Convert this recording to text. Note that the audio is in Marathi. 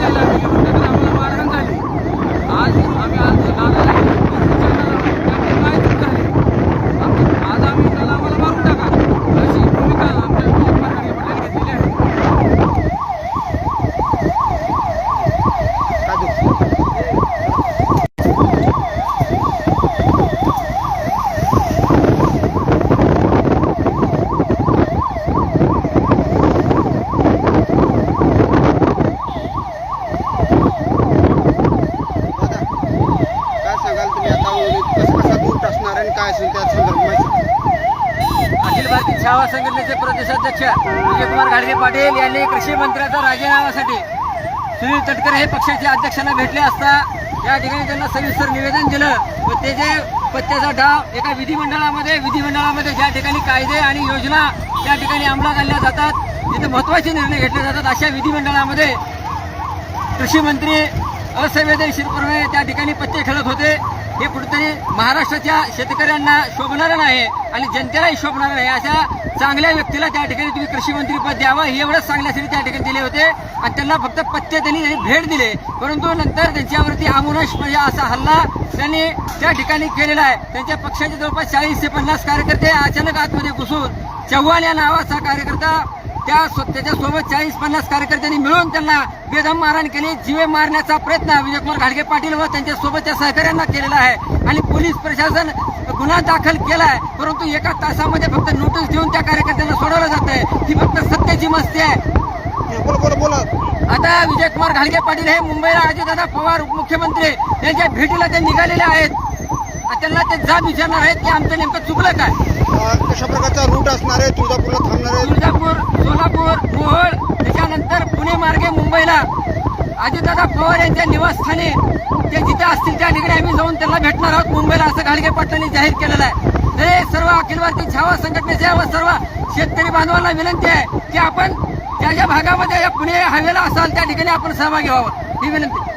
Sandalage gemacht. अखिल भारतीय छावा संघटनेचे प्रदेशाध्यक्ष विजयकुमार घाडगे पाटील यांनी कृषी मंत्र्याच्या राजीनाम्यासाठी सुनील तटकरे हे पक्षाचे अध्यक्षांना भेटले असता या ठिकाणी त्यांना सविस्तर निवेदन दिलं. व ते जे पत्त्याचा डाव एका विधिमंडळामध्ये विधिमंडळामध्ये ज्या ठिकाणी कायदे आणि योजना त्या ठिकाणी अंमलात आणल्या जातात तिथे महत्त्वाचे निर्णय घेतले जातात अशा विधिमंडळामध्ये कृषी मंत्री असंवेदनशीलपणे त्या ठिकाणी पत्ते खेळत होते. हे कुठेतरी महाराष्ट्राच्या शेतकऱ्यांना शोभणारं नाही आणि जनतेलाही शोभणारं नाही. अशा चांगल्या व्यक्तीला त्या ठिकाणी तुम्ही कृषी मंत्रीपद द्यावं हे एवढंच सांगण्यासाठी त्या ठिकाणी दिले होते. आणि त्यांना फक्त पत्ते त्यांनी त्यांनी भेट दिले. परंतु नंतर त्यांच्यावरती आमुनश म्हणजे असा हल्ला त्यांनी त्या ठिकाणी केलेला आहे. त्यांच्या पक्षाचे जवळपास चाळीस ते पन्नास कार्यकर्ते अचानक आतमध्ये घुसून चव्हाण या नावाचा कार्यकर्ता त्या सो- त्याच्यासोबत चाळीस पन्नास कार्यकर्त्यांनी मिळून त्यांना बेदम मारहाण केली. जीवे मारण्याचा प्रयत्न विजयकुमार घाडगे पाटील व त्यांच्या सोबतच्या सहकाऱ्यांना केलेला आहे. आणि पोलीस प्रशासन गुन्हा दाखल केलाय. परंतु एका तासामध्ये फक्त नोटीस देऊन त्या कार्यकर्त्यांना सोडवलं जात आहे. ही फक्त सत्याची मस्ती आहे. आता विजयकुमार घाडगे पाटील हे मुंबईला अजितदादा पवार उपमुख्यमंत्री. यांच्या भेटीला ते निघालेले आहेत. त्यांना ते जाब विचारणार आहेत की आमचं नेमकं चुकलं काय? कशा प्रकारचा रूट असणार आहे? तुळजापूरला थांबणार आहे? तुळजापूर सोलापूर मोहोळ त्याच्यानंतर पुणे मार्गे मुंबईला. अजितदादा पवार यांच्या निवासस्थानी ते जिथे असतील त्या ठिकाणी आम्ही जाऊन त्यांना भेटणार आहोत. मुंबईला असं घाडगे पाटलांनी जाहीर केलेलं आहे. हे सर्व अखिल भारतीय छावा संघटनेच्या व सर्व शेतकरी बांधवांना विनंती आहे की आपण ज्या ज्या भागामध्ये या पुणे हायवेला असाल त्या ठिकाणी आपण सहभागी व्हावं. ही विनंती.